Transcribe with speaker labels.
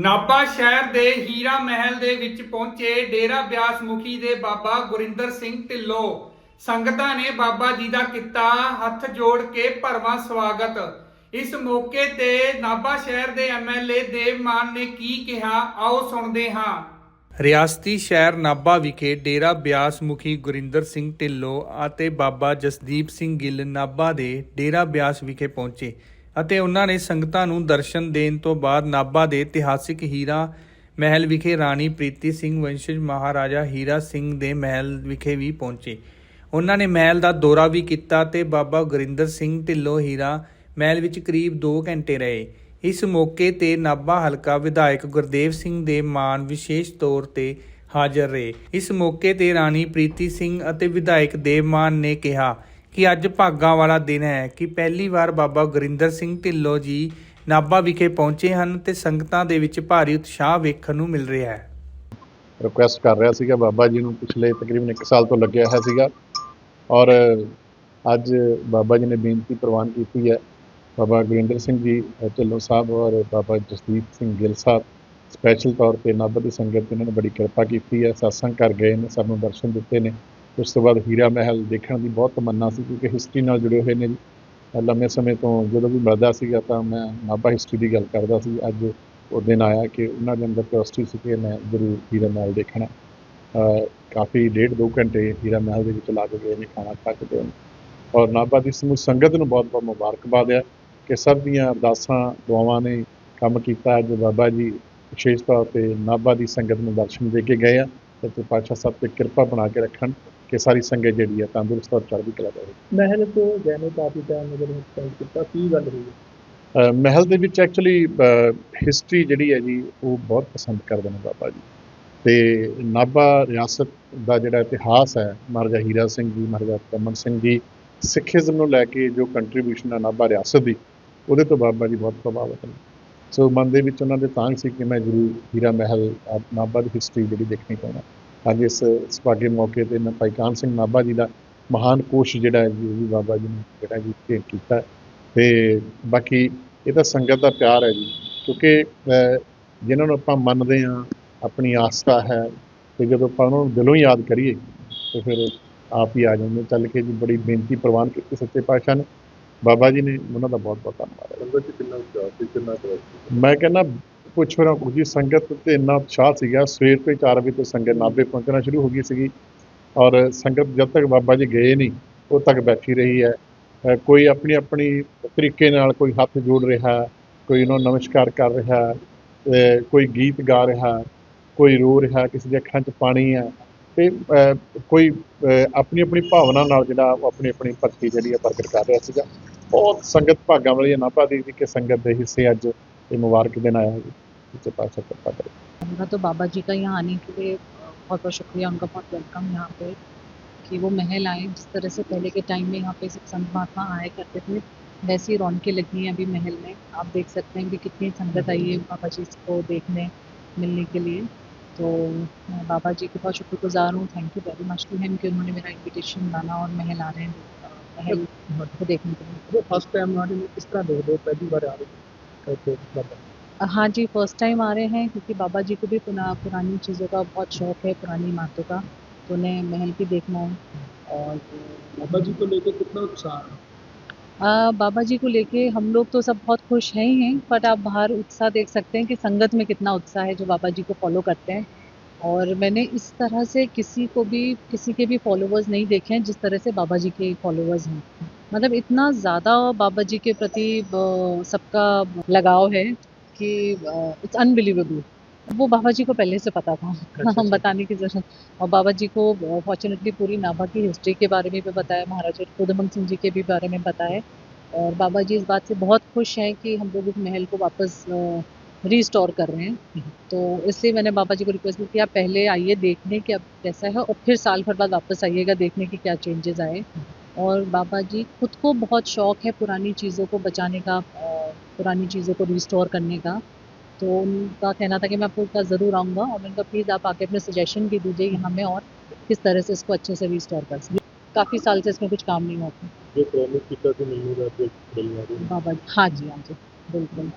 Speaker 1: ਨਾਭਾ ਸ਼ਹਿਰ ਦੇ ਹੀਰਾ ਮਹਿਲ ਦੇ ਵਿੱਚ ਪਹੁੰਚੇ ਡੇਰਾ ਬਿਆਸ ਮੁਖੀ ਦੇ ਬਾਬਾ ਗੁਰਿੰਦਰ ਸਿੰਘ ਢਿੱਲੋਂ। ਸੰਗਤਾਂ ਨੇ ਬਾਬਾ ਜੀ ਦਾ ਕੀਤਾ ਹੱਥ ਜੋੜ ਕੇ ਭਰਵਾਂ ਸਵਾਗਤ। ਇਸ ਮੌਕੇ ਤੇ ਨਾਭਾ ਸ਼ਹਿਰ ਦੇ ਐਮਐਲਏ ਦੇਵ ਮਾਨ ਨੇ ਕੀ ਕਿਹਾ, ਆਓ ਸੁਣਦੇ ਹਾਂ। ਰਿਆਸਤੀ ਸ਼ਹਿਰ ਨਾਭਾ ਵਿਖੇ ਡੇਰਾ ਬਿਆਸ ਮੁਖੀ ਗੁਰਿੰਦਰ ਸਿੰਘ ਢਿੱਲੋਂ ਅਤੇ ਬਾਬਾ ਜਸਦੀਪ ਸਿੰਘ ਗਿੱਲ ਨਾਭਾ ਦੇ ਡੇਰਾ ਬਿਆਸ ਵਿਖੇ ਪਹੁੰਚੇ। ਅਤੇ ਉਹਨਾਂ ਨੇ ਸੰਗਤਾਂ ਨੂੰ ਦਰਸ਼ਨ ਦੇਣ ਤੋਂ ਬਾਅਦ ਨਾਭਾ ਦੇ ਇਤਿਹਾਸਿਕ ਹੀਰਾ ਮਹਿਲ ਵਿਖੇ ਰਾਣੀ ਪ੍ਰੀਤੀ ਸਿੰਘ ਵੰਸ਼ਜ ਮਹਾਰਾਜਾ ਹੀਰਾ ਸਿੰਘ ਦੇ ਮਹਿਲ ਵਿਖੇ ਵੀ ਪਹੁੰਚੇ। ਉਹਨਾਂ ਨੇ ਮਹਿਲ ਦਾ ਦੌਰਾ ਵੀ ਕੀਤਾ ਤੇ ਬਾਬਾ ਗੁਰਿੰਦਰ ਸਿੰਘ ਢਿੱਲੋਂ ਹੀਰਾ ਮਹਿਲ ਵਿੱਚ ਕਰੀਬ 2 ਘੰਟੇ ਰਹੇ। ਇਸ ਮੌਕੇ ਤੇ ਨਾਭਾ ਹਲਕਾ ਵਿਧਾਇਕ ਗੁਰਦੇਵ ਸਿੰਘ ਦੇ ਮਾਨ ਵਿਸ਼ੇਸ਼ ਤੌਰ ਤੇ ਹਾਜ਼ਰ ਰਹੇ। ਇਸ ਮੌਕੇ ਤੇ ਰਾਣੀ ਪ੍ਰੀਤੀ ਸਿੰਘ ਅਤੇ ਵਿਧਾਇਕ ਦੇਵ ਮਾਨ ਨੇ ਕਿਹਾ ਕਿ ਅੱਜ ਭਾਗਾਂ ਵਾਲਾ ਦਿਨ ਹੈ ਕਿ ਪਹਿਲੀ ਵਾਰ ਬਾਬਾ ਗੁਰਿੰਦਰ ਸਿੰਘ ਢਿੱਲੋਂ ਜੀ ਨਾਭਾ ਵਿਖੇ ਪਹੁੰਚੇ ਹਨ ਤੇ ਸੰਗਤਾਂ ਦੇ ਵਿੱਚ ਭਾਰੀ ਉਤਸ਼ਾਹ ਵੇਖਣ ਨੂੰ ਮਿਲ ਰਿਹਾ ਹੈ।
Speaker 2: ਰਿਕੁਐਸਟ ਕਰ ਰਿਹਾ ਸੀਗਾ ਬਾਬਾ ਜੀ ਨੂੰ, ਪਿਛਲੇ ਤਕਰੀਬਨ 1 ਸਾਲ ਤੋਂ ਲੱਗਿਆ ਹੋਇਆ ਸੀਗਾ। ਔਰ ਅੱਜ ਬਾਬਾ ਜੀ ਨੇ ਬੇਨਤੀ ਪ੍ਰਵਾਨ ਕੀਤੀ ਹੈ। ਬਾਬਾ ਗੁਰਿੰਦਰ ਸਿੰਘ ਜੀ, ਢਿੱਲੋਂ ਸਾਹਿਬ ਔਰ ਬਾਬਾ ਜਸਦੀਪ ਸਿੰਘ ਗਿੱਲ ਸਾਹਿਬ ਸਪੈਸ਼ਲ ਤੌਰ ਤੇ ਨਾਭਾ ਦੀ ਸੰਗਤ ਇਹਨਾਂ ਨੇ ਬੜੀ ਕਿਰਪਾ ਕੀਤੀ ਹੈ। satsang ਕਰ ਗਏ ਨੇ, ਸਭ ਨੂੰ ਦਰਸ਼ਨ ਦਿੱਤੇ ਨੇ। ਉਸ ਤੋਂ ਬਾਅਦ ਹੀਰਾ ਮਹਿਲ ਦੇਖਣ ਦੀ ਬਹੁਤ ਤਮੰਨਾ ਸੀ ਕਿਉਂਕਿ ਹਿਸਟਰੀ ਨਾਲ ਜੁੜੇ ਹੋਏ ਨੇ ਜੀ। ਲੰਮੇ ਸਮੇਂ ਤੋਂ ਜਦੋਂ ਵੀ ਮਿਲਦਾ ਸੀਗਾ ਤਾਂ ਮੈਂ ਨਾਭਾ ਹਿਸਟਰੀ ਦੀ ਗੱਲ ਕਰਦਾ ਸੀ। ਅੱਜ ਉਹ ਦਿਨ ਆਇਆ ਕਿ ਉਹਨਾਂ ਦੇ ਅੰਦਰ ਕਿਉਰਿਓਸਿਟੀ ਸੀ ਕਿ ਮੈਂ ਜ਼ਰੂਰ ਹੀਰਾ ਮਹਿਲ ਦੇਖਣਾ। ਕਾਫੀ ਡੇਢ ਦੋ ਘੰਟੇ ਹੀਰਾ ਮਹਿਲ ਦੇ ਵਿੱਚ ਲੱਗ ਕੇ ਗਏ ਨੇ, ਖਾਣਾ ਖਾ ਕੇ ਗਏ ਔਰ ਨਾਭਾ ਦੀ ਸਮੂਹ ਸੰਗਤ ਨੂੰ ਬਹੁਤ ਬਹੁਤ ਮੁਬਾਰਕਬਾਦ ਹੈ ਕਿ ਸਭ ਦੀਆਂ ਅਰਦਾਸਾਂ ਦੁਆਵਾਂ ਨੇ ਕੰਮ ਕੀਤਾ। ਅੱਜ ਬਾਬਾ ਜੀ ਵਿਸ਼ੇਸ਼ ਤੌਰ ਤੇ ਨਾਭਾ ਦੀ ਸੰਗਤ ਨੂੰ ਦਰਸ਼ਨ ਦੇ ਕੇ ਗਏ ਆ। ਤੇ ਤੇ ਪਾਤਸ਼ਾਹ ਸਾਹਿਬ ਤੇ ਕਿਰਪਾ ਬਣਾ ਕੇ ਰੱਖਣ। ਕਿ ਸਾਰੀ ਸੰਗਤ ਜਿਹੜੀ ਹੈ ਤੰਦਰੁਸਤ ਔਰ ਚੜ੍ਹਦੀ ਕਲਾ ਰਹੇ
Speaker 3: ਮਹਿਲ ਤੋਂ ਗਏ ਨੇ ਕਾਫੀ ਟਾਈਮ ਮਗਰ ਸਪੈਂਡ ਕੀਤਾ ਕੀ ਗੱਲ ਹੋਈ?
Speaker 2: ਮਹਿਲ ਦੇ ਵਿੱਚ ਐਕਚੁਅਲੀ ਹਿਸਟਰੀ ਜਿਹੜੀ ਹੈ ਜੀ ਉਹ ਬਹੁਤ ਪਸੰਦ ਕਰਦੇ ਨੇ ਬਾਬਾ ਜੀ। ਤੇ ਨਾਭਾ ਰਿਆਸਤ ਦਾ ਜਿਹੜਾ ਇਤਿਹਾਸ ਹੈ ਮਹਾਰਾਜਾ ਹੀਰਾ ਸਿੰਘ ਜੀ ਮਹਾਰਾਜਾ ਕਮਨ ਸਿੰਘ ਜੀ ਸਿੱਖੀਜ਼ਮ ਨੂੰ ਲੈ ਕੇ ਜੋ ਕੰਟਰੀਬਿਊਸ਼ਨ ਹੈ ਨਾਭਾ ਰਿਆਸਤ ਦੀ ਉਹਦੇ ਤੋਂ ਬਾਬਾ ਜੀ ਬਹੁਤ ਪ੍ਰਭਾਵਿਤ ਨੇ। ਸੋ ਮਨ ਦੇ ਵਿੱਚ ਉਹਨਾਂ ਦੇ ਤਾਂਘ ਸੀ ਕਿ ਮੈਂ ਜ਼ਰੂਰ ਹੀਰਾ ਮਹਿਲ ਅ, ਨਾਭਾ ਦੀ ਹਿਸਟਰੀ ਜਿਹੜੀ ਦੇਖਣੀ ਚਾਹੁੰਦਾ। ਅੱਜ ਇਸ ਸੁਭਾਗੇ ਮੌਕੇ ਤੇ ਮੈਂ ਭਾਈ ਕਾਨ ਸਿੰਘ ਨਾਭਾ ਜੀ ਦਾ ਮਹਾਨ ਕੋਸ਼ ਜਿਹੜਾ ਹੈ ਜੀ ਬਾਬਾ ਜੀ ਨੇ ਜਿਹੜਾ ਜੀ ਭੇਂਟ ਕੀਤਾ ਤੇ ਬਾਕੀ ਇਹ ਤਾਂ ਸੰਗਤ ਦਾ ਪਿਆਰ ਹੈ ਜੀ ਕਿਉਂਕਿ ਜਿਨ੍ਹਾਂ ਨੂੰ ਆਪਾਂ ਮੰਨਦੇ ਹਾਂ ਆਪਣੀ ਆਸਥਾ ਹੈ ਤੇ ਜਦੋਂ ਆਪਾਂ ਉਹਨਾਂ ਨੂੰ ਦਿਲੋਂ ਯਾਦ ਕਰੀਏ ਤੇ ਫਿਰ ਆਪ ਹੀ ਆ ਜਾਂਦੇ ਚੱਲ ਕੇ ਜੀ ਬੜੀ ਬੇਨਤੀ ਪ੍ਰਵਾਨ ਕੀਤੀ ਸੱਚੇ ਪਾਤਸ਼ਾਹ ਨੇ। ਬਾਬਾ ਜੀ ਨੇ ਉਹਨਾਂ ਦਾ ਬਹੁਤ ਬਹੁਤ ਧੰਨਵਾਦ ਹੈ ਮੈਂ ਕਹਿੰਦਾ ਪੁੱਛੋ ਨਾ ਕੁਝ ਜੀ ਸੰਗਤ ਤੇ ਇੰਨਾ ਉਤਸ਼ਾਹ ਸੀਗਾ, ਸਵੇਰ ਤੋਂ ਹੀ 4 ਵਜੇ ਤੋਂ ਸੰਗਤ ਨਾਭੇ ਪਹੁੰਚਣਾ ਸ਼ੁਰੂ ਹੋ ਗਈ ਸੀਗੀ ਔਰ ਸੰਗਤ ਜਦ ਤੱਕ ਬਾਬਾ ਜੀ ਗਏ ਨਹੀਂ ਉਦੋਂ ਤੱਕ ਬੈਠੀ ਰਹੀ ਹੈ। ਕੋਈ ਆਪਣੀ ਆਪਣੀ ਤਰੀਕੇ ਨਾਲ ਕੋਈ ਹੱਥ ਜੋੜ ਰਿਹਾ, ਕੋਈ ਉਹਨਾਂ ਨਮਸਕਾਰ ਕਰ ਰਿਹਾ ਕੋਈ ਗੀਤ ਗਾ ਰਿਹਾ, ਕੋਈ ਰੋ ਰਿਹਾ, ਕਿਸੇ ਦੇ ਅੱਖਾਂ 'ਚ ਪਾਣੀ ਹੈ ਤੇ ਕੋਈ ਆਪਣੀ ਆਪਣੀ ਭਾਵਨਾ ਨਾਲ ਜਿਹੜਾ ਉਹ ਆਪਣੀ ਆਪਣੀ ਭਗਤੀ ਜਿਹੜੀ ਹੈ ਪ੍ਰਗਟ ਕਰ ਰਿਹਾ ਸੀਗਾ। ਬਹੁਤ ਸੰਗਤ ਭਾਗਾਂ ਵਾਲੀ ਨਾਭਾ ਦੀ ਕਿ ਸੰਗਤ ਦੇ ਹਿੱਸੇ ਅੱਜ ਇਹ ਮੁਬਾਰਕ ਦਿਨ ਆਇਆ है के पास है कृपा करें
Speaker 4: मेरा तो, तो बाबा जी का यहाँ आने के लिए बहुत बहुत शुक्रिया। उनका बहुत वेलकम यहाँ पे कि वो महल आए। जिस तरह से पहले के टाइम में यहाँ पे संत महात्मा आया करते थे वैसी रौनकें लगी हैं अभी महल में। आप देख सकते हैं कि कितनी संगत आई है हम्म। बाबा जी को देखने मिलने के लिए। तो मैं बाबा जी के बहुत शुक्रगुजार हूँ। Thank you very much to him कि उन्होंने मेरा इन्विटेशन माना और महल आ रहे हैं महल को देखने के लिए।
Speaker 3: फ़र्स्ट टाइम इस तरह देख रहे पहली बार आ रहे हैं।
Speaker 4: हाँ जी फ़र्स्ट टाइम आ रहे हैं क्योंकि बाबा जी को भी पुना पुरानी चीज़ों का बहुत शौक है पुरानी इमारतों का। तो उन्हें महल भी देखना है। और
Speaker 3: बाबा जी को लेके कितना उत्साह है?
Speaker 4: बाबा जी को लेके हम लोग तो सब बहुत खुश हैं ही हैं बट आप बाहर उत्साह देख सकते हैं कि संगत में कितना उत्साह है जो बाबा जी को फॉलो करते हैं। और मैंने इस तरह से किसी को भी किसी के भी फॉलोवर्स नहीं देखे हैं जिस तरह से बाबा जी के फॉलोवर्स हैं। मतलब इतना ज़्यादा बाबा जी के प्रति सबका लगाव है। कि इट्स अनबिलीवेबल वो बाबा जी को पहले से पता था।
Speaker 3: अच्छा।
Speaker 4: हम बताने की ज़रूरत और बाबा जी को फॉर्चुनेटली पूरी नाभा की हिस्ट्री के बारे में भी बताया महाराजा खुदमंग सिंह जी के भी बारे में बताया। और बाबा जी इस बात से बहुत खुश हैं कि हम लोग इस महल को वापस रीस्टोर कर रहे हैं। तो इसलिए मैंने बाबा जी को रिक्वेस्ट की आप पहले आइए देखने कि अब कैसा है और फिर साल भर बाद वापस आइएगा देखने कि क्या चेंजेस आए। और बाबा जी खुद को बहुत शौक है पुरानी चीज़ों को बचाने का। पुरानी चीज़ों को रिस्टोर करने का। तो उनका कहना था कि मैं आपको ज़रूर आऊँगा और मैंने कहा प्लीज़ आप आके अपने सजेशन भी दीजिए कि हमें और किस तरह से इसको अच्छे से रिस्टोर कर सकें। काफ़ी साल से इसमें कुछ काम नहीं
Speaker 3: होता
Speaker 4: बाबा हाँ जी हाँ जी बिल्कुल।